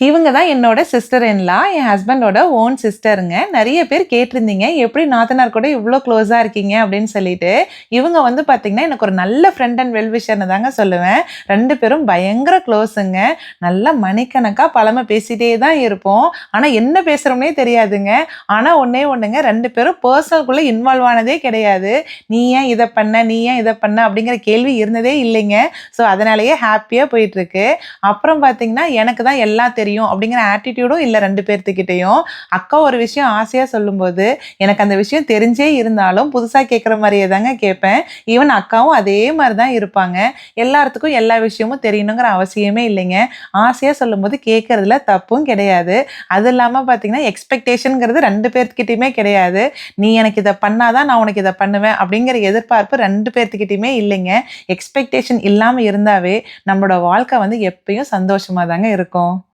இவங்க தான் என்னோட சிஸ்டர் இன்லா என் ஹஸ்பண்டோட ஓன் சிஸ்டருங்க நிறைய பேர் கேட்டிருந்தீங்க எப்படி நாத்தனார் கூட இவ்வளோ க்ளோஸாக இருக்கீங்க? அப்படின்னு சொல்லிட்டு. இவங்க வந்து பார்த்தீங்கன்னா எனக்கு ஒரு நல்ல ஃப்ரெண்ட் அண்ட் வெல்விஷர்னு தாங்க சொல்லுவேன். ரெண்டு பேரும் பயங்கர க்ளோஸுங்க நல்லா மணிக்கணக்காக பழமை பேசிகிட்டே தான் இருப்போம். ஆனால் என்ன பேசுகிறோம்னே தெரியாதுங்க. ஆனால் ஒன்றே ஒன்றுங்க ரெண்டு பேரும் பர்சனல்குள்ளே இன்வால்வ் ஆனதே கிடையாது. நீ ஏன் இதை பண்ண? நீ ஏன் இதை பண்ண? அப்படிங்கிற கேள்வி இருந்ததே இல்லைங்க. ஸோ அதனாலேயே ஹாப்பியாக போயிட்டுருக்கு அப்புறம் பார்த்தீங்கன்னா எனக்கு தான் எல்லாம் தெரியும் அப்படிங்கிற ஆட்டிடியூடும் இல்லை ரெண்டு பேர்த்துக்கிட்டேயும். அக்கா ஒரு விஷயம் ஆசையாக சொல்லும்போது எனக்கு அந்த விஷயம் தெரிஞ்சே இருந்தாலும் புதுசாக கேட்குற மாதிரியே தாங்க கேட்பேன். ஈவன் அக்காவும் அதே மாதிரி தான் இருப்பாங்க. எல்லாத்துக்கும் எல்லா விஷயமும் தெரியணுங்கிற அவசியமே இல்லைங்க. ஆசையாக சொல்லும்போது கேட்குறதுல தப்பும் கிடையாது. அது இல்லாமல் பார்த்தீங்கன்னா எக்ஸ்பெக்டேஷனுங்கிறது ரெண்டு பேர்த்துக்கிட்டையுமே கிடையாது. நீ எனக்கு இதை பண்ணாதான் நான் உனக்கு இதை பண்ணுவேன் அப்படிங்கிற எதிர்பார்ப்பு ரெண்டு பேர்த்துக்கிட்டையுமே இல்லைங்க. எக்ஸ்பெக்டேஷன் இல்லாமல் இருந்தாவே நம்மளோட வாழ்க்கை வந்து எப்பயும் சந்தோஷமாக தாங்க இருக்கும்.